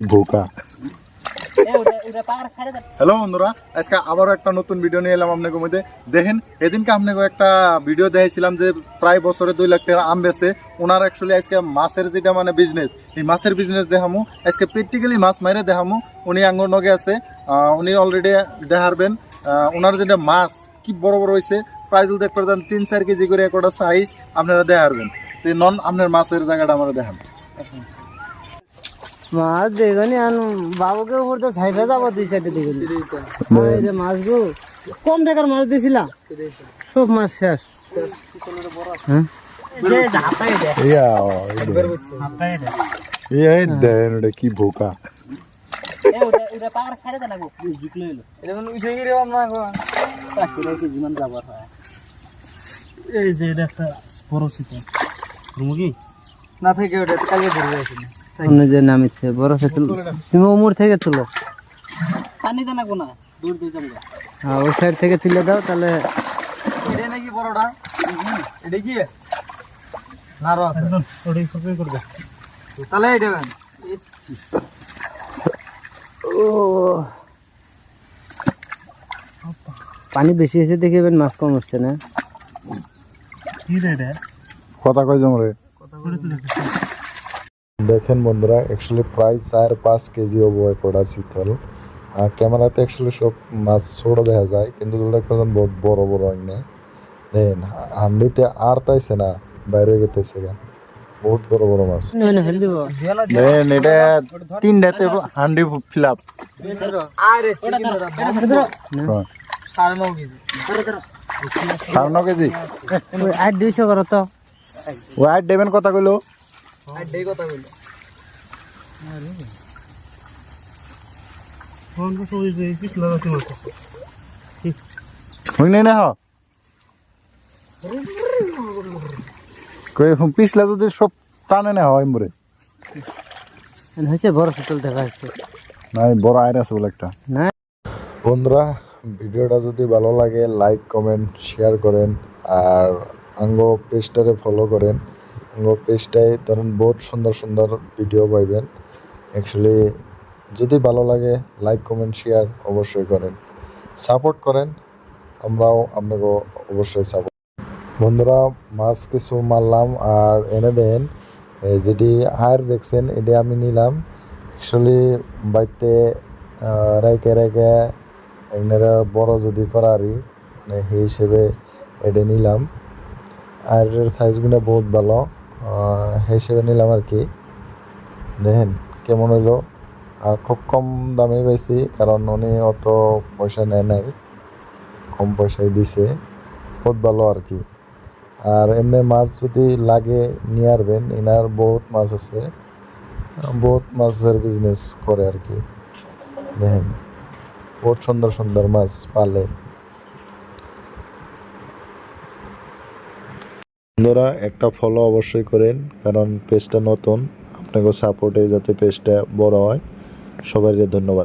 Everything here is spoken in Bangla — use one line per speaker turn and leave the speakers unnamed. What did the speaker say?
বোকা। হ্যালো বন্ধুরা আজকে আবারও একটা নতুন ভিডিও নিয়ে এলাম আপনাকে মধ্যে। দেখেন এদিনকে আপনাকে একটা ভিডিও দেখেছিলাম যে প্রায় বছরে দুই লাখ টাকা আম বেছে ওনার অ্যাকচুয়ালি আজকে মাছের যেটা মানে বিজনেস এই মাছের বিজনেস দেখামু। আজকে প্র্যাকটিক্যালি মাছ মাইরে দেখামু। উনি আঙ্গুর নগে আছে উনি অলরেডি দেখারবেন। আহ, ওনার যেটা মাছ কি বড় বড় হয়েছে প্রায় যদি দেখতে পারেন তিন চার কেজি করে একটা সাইজ আপনারা দেখারবেন। তো নন আপনার মাছের জায়গাটা আমরা দেখান
মাছ দেখনি আন বাবুকে উপর তো ছাইফে যাব দুই সাইডে দেখনি যে মাছগুলো কম টাকার মাছ দিছিলা? সব মাছ শেষ। হ্যাঁ?
কি বোকা।
এই যে এটা একটা মুরগি না থেকে ওটা কালকে ধরে যাইছিল অন্য যে নামিছে বড় শীতল তুমি ওমর থেকে তুলো।
পানি দেনা কোনা দূর দিয়ে যাব
হ্যাঁ ওই সাইড থেকে তুলে দাও তাহলে
এটা নাকি বড়টা? এটা কি? নারো আছে।
ওটাই ফোকাস করবে।
তাহলে এটা
ও। পানি বেশি এসে দেখবেন মাছ কম হচ্ছে না?
কথা কয় জমরে দেখেন বন্ধুরা অ্যাকচুয়ালি প্রায় চার পাঁচ কেজি হব একটা শীতল। আর ক্যামেরাতে অ্যাকচুয়ালি সব মাছ ছোট দেখা যায় কিন্তু বহুত বড় বড় হয় না দেন হান্ডিতে আর তাইছে না বাইরে গেতেছে গা। বহুত বড় বড় মাছ। দেন এটা তিনটাতে হান্ডি ফিল আপ
আরে চিকেন সাড়ে নৌ কেজি।
আট দুইশো করো তো।
ওয়াইট দেবেন কথা কইলো?
আর ডে কথা বলল।
হই নাই না হ কই পিছলা যদি সব টানে না হয় মরে
হয়েছে বড় শীতল দেখা যাচ্ছে
নাই বড় আয়ের আছে বলে একটা।
না
বন্ধুরা ভিডিওটা যদি ভালো লাগে লাইক কমেন্ট শেয়ার করেন আর আঙ্গ পেজটারে ফলো করেন। পেজটায় ধরেন বহুত সুন্দর সুন্দর ভিডিও পাইবেন। অ্যাকচুয়ালি যদি ভালো লাগে লাইক কমেন্ট শেয়ার অবশ্যই করেন। সাপোর্ট করেন, আমরাও আপনাকে অবশ্যই সাপোর্ট বন্ধুরা, মাছ কিছু মারলাম আর এনে দেন। যেটি আর দেখছেন, এটি আমি নিলাম। অ্যাকচুয়ালি বাড়িতে রাইকে রাইকে এনারা বড় যদি করারি মানে সেই হিসেবে এটা নিলাম। আর এর সাইজগুলো বহুত ভালো। হিসেবে নিলাম আর কি। দেখেন কেমন হইল। খুব কম দামে পাইছি, কারণ উনি অত পয়সা নেয় নাই, কম পয়সায় দিছে। বহুত ভালো আর কি। আর এমনি মাছ যদি লাগে নিয়ে আসবেন, এনার বহুত মাছ আছে, বহুত মাছের বিজনেস করে আর কি। দেখেন, বহুত সুন্দর সুন্দর মাছ পালে। বন্ধুরা, একটা ফলো অবশ্যই করেন, কারণ পেজটা নতুন। আপনাকে সাপোর্টে যাতে পেজটা বড় হয়। সবাইকে ধন্যবাদ।